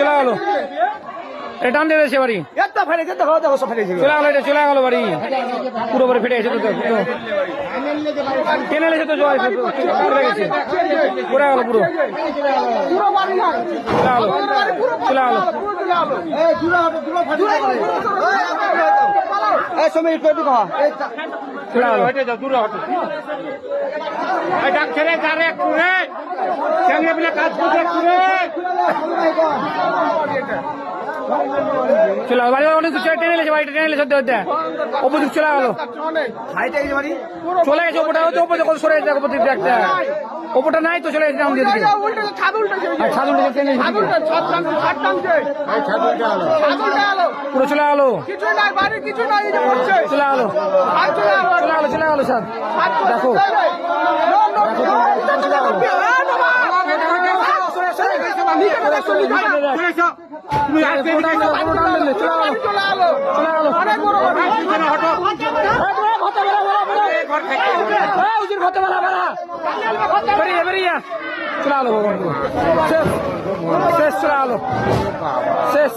চলে গেল এটা দিয়ে দিয়েছে বাড়ি একটা ফেলেছে দেখো দেখো সব ফেলেছে চলে গেল এটা চলে গেল বাড়ি পুরো বাড়ি ফেটে গেছে তো তো পুরো। টেনে লেগেছে তো জয় পড়ে গেছে পড়ে গেল পুরো পুরো চলে গেল চলে গেল এই দূরে হটো দূরে ফাটি এই সময় একটু এই চলে গেল চলে গেল বাড়ি অনেক দূর টেনে লেগেছে বাড়িটা টেনে সত্যি ওপর দিক চলে গেল। হাইটে চলে গেছে ওপরটা হয়তো ওপরে কত সরে গেছে দিক একটা। ওপরটা নাই তো চলে গেছে নাম দিয়ে দিকে। উল্টে ছাদ উল্টে টেনে পুরো চলে গেল। কিছু নাই বাড়ি কিছু নাই এই যে পড়ছে চলে গেল চলে গেল চলে গেল স্যার চলে দেখো নো নো তুমি আসবে চলে গেল চলে গেল চলে গেল অনেক বড় বাড়ি বেরিয়ে বেরিয়ে চলে আলো ভগবান। শেষ। শেষ চলে আলো। শেষ।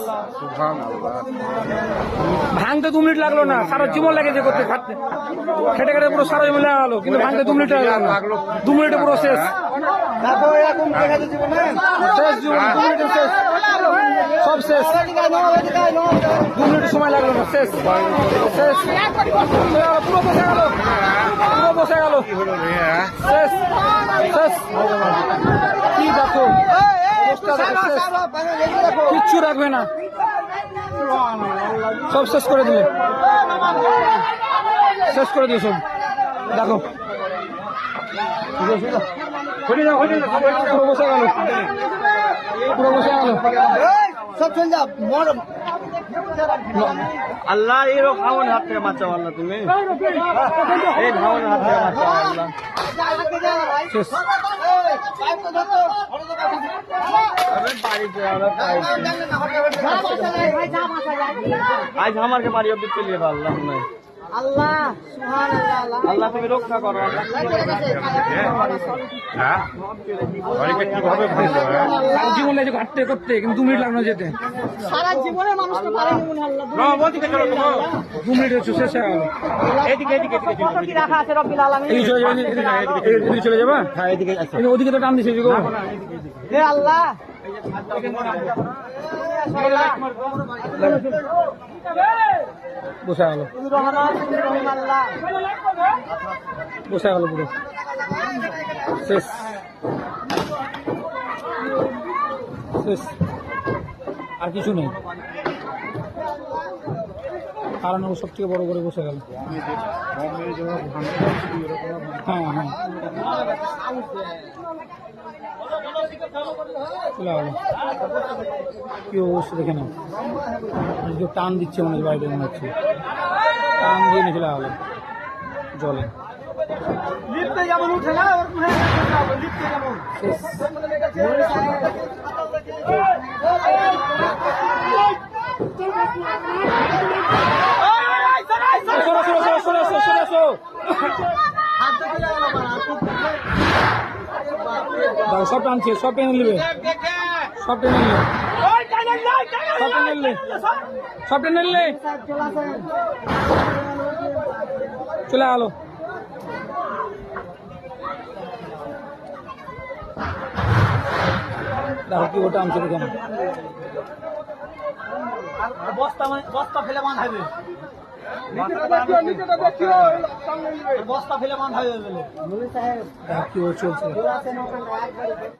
ভাঙতে দু মিনিট লাগল না সারা জীবন লেগেছে করতে খাটতে। খেটে খেটে পুরো সারা জীবন লেগে গেলো কিন্তু ভাঙতে দু মিনিট লাগল। দু মিনিটে পুরো শেষ। শেষ জীবন দু মিনিটে শেষ। সব শেষ। দু মিনিট সময় লাগল না শেষ। শেষ। পুরো বসে গেল। পুরো বসে গেল। শেষ। শেষ। কি দেখো? শেষ। কিচ্ছু রাখবে না। সব শেষ করে দিলে। শেষ করে দিও সব। দেখো। পুরো বসে গেল। পুরো বসে গেল। সব চল যা আল্লাহ, এই রকম হাত থেকে বাঁচাও আল্লাহ তুমি। এই ভাবন হাত থেকে বাঁচাও আল্লাহ। আজ আমাকে বাড়ি অব্দি চলিয়ে নাই আল্লাহ আল্লাহ তুমি রক্ষা করো আল্লাহ সারা জীবন ঘাটতে করতে কিন্তু দু মিনিট লাগল যেতে। সারা জীবনে মানুষকে পারেনি হয় আল্লাহ। দু মিনিট হচ্ছে শেষ হয়ে গেল চলে যাবে এদিকে- এদিকে চলে যাবা? হ্যাঁ এদিকে ওদিকে তো টান দিছে আল্লাহ। বসে গেল বসে গেল পুরো শেষ শেষ। আর কিছু নেই। কারণ ও সব থেকে বড় করে বসে গেল হ্যাঁ হ্যাঁ কি অবস্থা দেখে নাও আজকে টান দিচ্ছে মনে হচ্ছে বাড়িতে মনে হচ্ছে টান দিয়ে নিয়ে চলে গেল জলে লিফটে যেমন উঠে দাও, সব টানছে, সব টেনে নেবে। সব টেনে নিলে সব টেনে নিলে সব টেনে নিলে চলে আলো। দেখো কি ওটা আনছে বস্তা মানে বস্তা ফেলে হবে বস্তা ফেলে বন্ধ হয়ে যাবে।